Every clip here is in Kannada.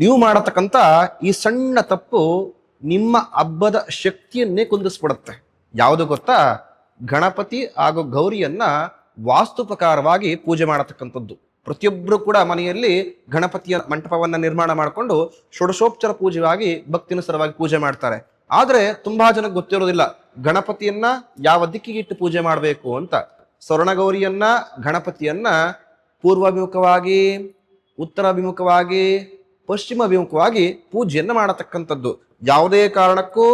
ನೀವು ಮಾಡತಕ್ಕಂಥ ಈ ಸಣ್ಣ ತಪ್ಪು ನಿಮ್ಮ ಹಬ್ಬದ ಶಕ್ತಿಯನ್ನೇ ಕುಂದಿಸ್ಬಿಡುತ್ತೆ. ಯಾವುದು ಗೊತ್ತಾ? ಗಣಪತಿ ಹಾಗೂ ಗೌರಿಯನ್ನ ವಾಸ್ತು ಪ್ರಕಾರವಾಗಿ ಪೂಜೆ ಮಾಡತಕ್ಕಂಥದ್ದು. ಪ್ರತಿಯೊಬ್ಬರು ಕೂಡ ಮನೆಯಲ್ಲಿ ಗಣಪತಿಯ ಮಂಟಪವನ್ನ ನಿರ್ಮಾಣ ಮಾಡಿಕೊಂಡು ಷೋಡಶೋಪಚಾರ ಪೂಜೆಯಾಗಿ ಭಕ್ತಿನುಸರವಾಗಿ ಪೂಜೆ ಮಾಡ್ತಾರೆ. ಆದರೆ ತುಂಬಾ ಜನಕ್ಕೆ ಗೊತ್ತಿರೋದಿಲ್ಲ, ಗಣಪತಿಯನ್ನ ಯಾವ ದಿಕ್ಕಿಗೆ ಇಟ್ಟು ಪೂಜೆ ಮಾಡಬೇಕು ಅಂತ. ಸ್ವರ್ಣಗೌರಿಯನ್ನ, ಗಣಪತಿಯನ್ನ ಪೂರ್ವಾಭಿಮುಖವಾಗಿ, ಉತ್ತರಾಭಿಮುಖವಾಗಿ ಪಶ್ಚಿಮಾಭಿಮುಖವಾಗಿ ಪೂಜೆಯನ್ನು ಮಾಡತಕ್ಕಂಥದ್ದು. ಯಾವುದೇ ಕಾರಣಕ್ಕೂ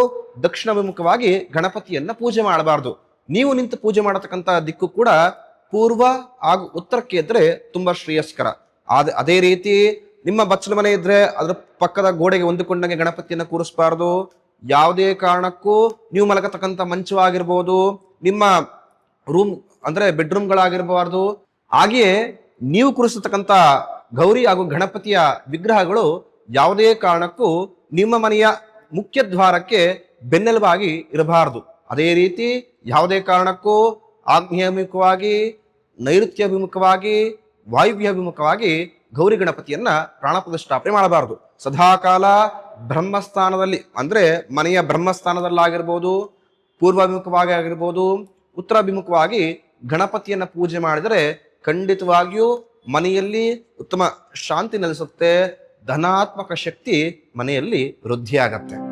ದಕ್ಷಿಣ ಅಭಿಮುಖವಾಗಿ ಗಣಪತಿಯನ್ನ ಪೂಜೆ ಮಾಡಬಾರ್ದು. ನೀವು ನಿಂತು ಪೂಜೆ ಮಾಡತಕ್ಕಂಥ ದಿಕ್ಕು ಕೂಡ ಪೂರ್ವ ಹಾಗೂ ಉತ್ತರಕ್ಕೆ ಇದ್ರೆ ತುಂಬಾ ಶ್ರೇಯಸ್ಕರ. ಆದ, ಅದೇ ರೀತಿ ನಿಮ್ಮ ಬಚ್ಚಲ ಮನೆ ಇದ್ರೆ ಅದರ ಪಕ್ಕದ ಗೋಡೆಗೆ ಹೊಂದಿಕೊಂಡಂಗೆ ಗಣಪತಿಯನ್ನ ಕೂರಿಸಬಾರ್ದು. ಯಾವುದೇ ಕಾರಣಕ್ಕೂ ನೀವು ಮಲಗತಕ್ಕಂಥ ಮಂಚವಾಗಿರ್ಬೋದು, ನಿಮ್ಮ ರೂಮ್, ಅಂದ್ರೆ ಬೆಡ್ರೂಮ್ಗಳಾಗಿರಬಾರ್ದು. ಹಾಗೆಯೇ ನೀವು ಕೂರಿಸತಕ್ಕಂಥ ಗೌರಿ ಹಾಗೂ ಗಣಪತಿಯ ವಿಗ್ರಹಗಳು ಯಾವುದೇ ಕಾರಣಕ್ಕೂ ನಿಮ್ಮ ಮನೆಯ ಮುಖ್ಯ ದ್ವಾರಕ್ಕೆ ಬೆನ್ನೆಲುಬಾಗಿ ಇರಬಾರದು. ಅದೇ ರೀತಿ ಯಾವುದೇ ಕಾರಣಕ್ಕೂ ಆಗ್ನೇಯಾಭಿಮುಖವಾಗಿ ನೈಋತ್ಯಾಭಿಮುಖವಾಗಿ, ವಾಯುವ್ಯಾಭಿಮುಖವಾಗಿ ಗೌರಿ ಗಣಪತಿಯನ್ನ ಪ್ರಾಣ ಪ್ರತಿಷ್ಠಾಪನೆ ಮಾಡಬಾರದು. ಸದಾಕಾಲ ಬ್ರಹ್ಮಸ್ಥಾನದಲ್ಲಿ ಅಂದ್ರೆ ಮನೆಯ ಬ್ರಹ್ಮಸ್ಥಾನದಲ್ಲಾಗಿರ್ಬೋದು, ಪೂರ್ವಾಭಿಮುಖವಾಗಿ ಆಗಿರ್ಬೋದು, ಉತ್ತರಾಭಿಮುಖವಾಗಿ ಗಣಪತಿಯನ್ನ ಪೂಜೆ ಮಾಡಿದರೆ ಖಂಡಿತವಾಗಿಯೂ ಮನೆಯಲ್ಲಿ ಉತ್ತಮ ಶಾಂತಿ ನೆಲೆಸುತ್ತೆ ಧನಾತ್ಮಕ ಶಕ್ತಿ ಮನೆಯಲ್ಲಿ ವೃದ್ಧಿಯಾಗತ್ತೆ.